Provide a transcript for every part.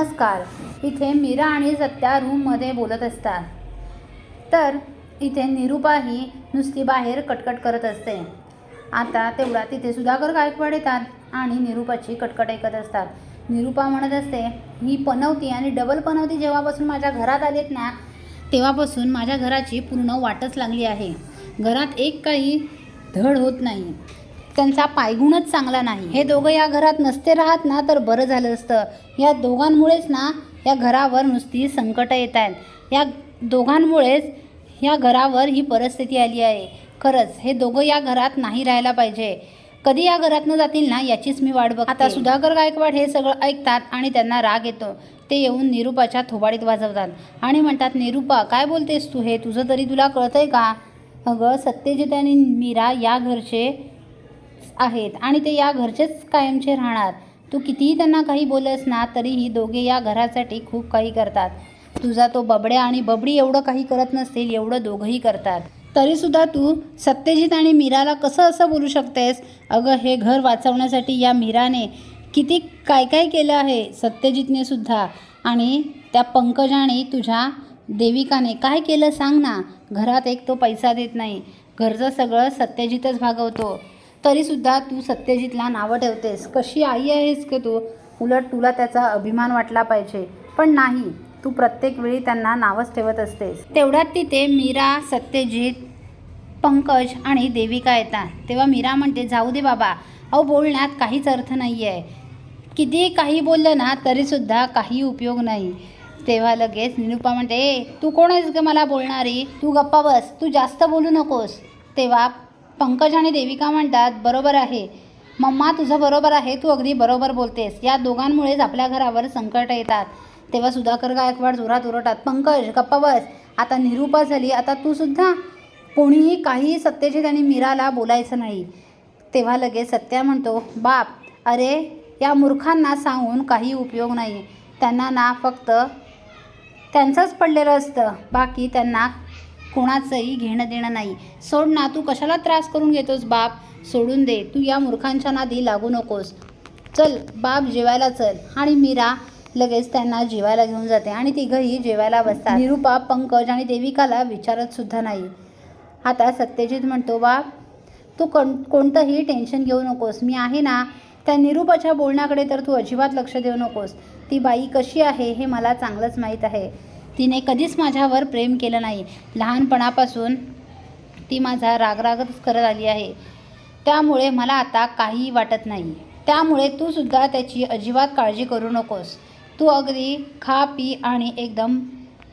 नमस्कार. इथे मीरा आणि सत्या रूममध्ये बोलत असतात. तर इथे निरुपा ही नुसती बाहेर कटकट करत असते. आता तेवढा तिथे सुधाकर गायकवाड येतात आणि निरुपाची कटकट ऐकत असतात. निरुपा म्हणत असते ही पनवती आणि डबल पनवती जेव्हापासून माझ्या घरात आलेत ना तेव्हापासून माझ्या घराची पूर्ण वाटच लागली आहे. घरात एक काही धड होत नाही. त्यांचा पायगुणच चांगला नाही. हे दोघं या घरात नसते राहत ना तर बरं झालं असतं. या दोघांमुळेच ना या घरावर नुसती संकटं येत आहेत या दोघांमुळेच या घरावर ही परिस्थिती आली आहे. खरंच हे दोघं या घरात नाही राहायला पाहिजे. कधी या घरातनं जातील ना याचीच मी वाट बघ आता सुधाकर गायकवाड हे सगळं ऐकतात आणि त्यांना राग येतो. ते येऊन निरुपाच्या थोबाडीत वाजवतात आणि म्हणतात निरुपा काय बोलतेस तू हे? तुझं तरी तुला कळतंय का? अगं सत्यजित आणि मीरा या घरचे आहेत. आणि ते या घरचेच कायमचे राहणार. तू कितीही त्यांना काही बोलस ना तरीही दोघे या घरासाठी खूप काही करतात. तुझा तो बबड्या आणि बबडी एवढं काही करत नसतील एवढं दोघंही करतात. तरीसुद्धा तू सत्यजित आणि मीराला कसं असं बोलू शकतेस? अगं हे घर वाचवण्यासाठी या मीराने किती काय काय केलं आहे सत्यजितने सुद्धा. आणि त्या पंकजाने तुझ्या देविकाने काय केलं सांग ना. घरात एक तो पैसा देत नाही. घरचं सगळं सत्यजितच भागवतो. तरीसुद्धा तू सत्यजितला नावं ठेवतेस. कशी आई आहेस की तू? उलट तुला त्याचा अभिमान वाटला पाहिजे. पण नाही तू प्रत्येक वेळी त्यांना नावच ठेवत असतेस. तेवढ्यात तिथे मीरा सत्यजित पंकज आणि देविका येतात. तेव्हा मीरा म्हणते जाऊ दे बाबा. अहो बोलण्यात काहीच अर्थ नाही आहे किती काही बोललं ना तरीसुद्धा काही उपयोग नाही. तेव्हा लगेच निरुपा म्हणते ए तू कोण आहेस ग मला बोलणारी? तू गप्पा बस. तू जास्त बोलू नकोस. तेव्हा पंकज आणि देविका म्हणतात बरोबर आहे. मम्मा तुझं बरोबर आहे तू अगदी बरोबर बोलतेस. या दोघांमुळेच आपल्या घरावर संकट येतात. तेव्हा सुधाकर गायकवाड जोरात ओरडतात पंकज गप्पा बस. आता निरूपा झाली. आता तू सुद्धा कोणीही काही सत्यजित आणि मीराला बोलायचं नाही. तेव्हा लगेच सत्या म्हणतो बाप अरे या मूर्खांना सांगून काही उपयोग नाही. त्यांना ना फक्त त्यांचंच पडलेलं असतं. बाकी त्यांना कोणाचंही घेणं देणं नाही. सोड ना तू कशाला त्रास करून घेतोस बाप? सोडून दे. तू या मूर्खांच्या नादी लागू नकोस. चल बाप जेवायला चल. आणि मीरा लगेच त्यांना जेवायला घेऊन जाते आणि तिघंही जेवायला बसतात. निरुपा पंकज आणि देविकाला विचारत सुद्धा नाही. आता सत्यजित म्हणतो बाप तू कण कोणतंही टेन्शन घेऊ नकोस. मी आहे ना त्या निरूपाच्या बोलण्याकडे तर तू अजिबात लक्ष देऊ नकोस. ती बाई कशी आहे हे मला चांगलंच माहीत आहे. तिने कधीच माझ्यावर प्रेम केलं नाही. लहानपणापासून ती माझा रागरागच करत आली आहे. त्यामुळे मला आता काहीही वाटत नाही. त्यामुळे तू सुद्धा त्याची अजिबात काळजी करू नकोस. तू अगदी खा पी आणि एकदम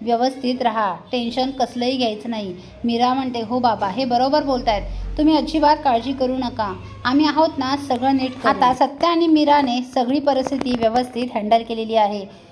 व्यवस्थित राहा. टेन्शन कसलंही घ्यायचं नाही. मीरा म्हणते हो बाबा हे बरोबर बोलतायत. तुम्ही अजिबात काळजी करू नका. आम्ही आहोत ना सगळं नीट आता सत्या आणि मीराने सगळी परिस्थिती व्यवस्थित हँडल केलेली आहे.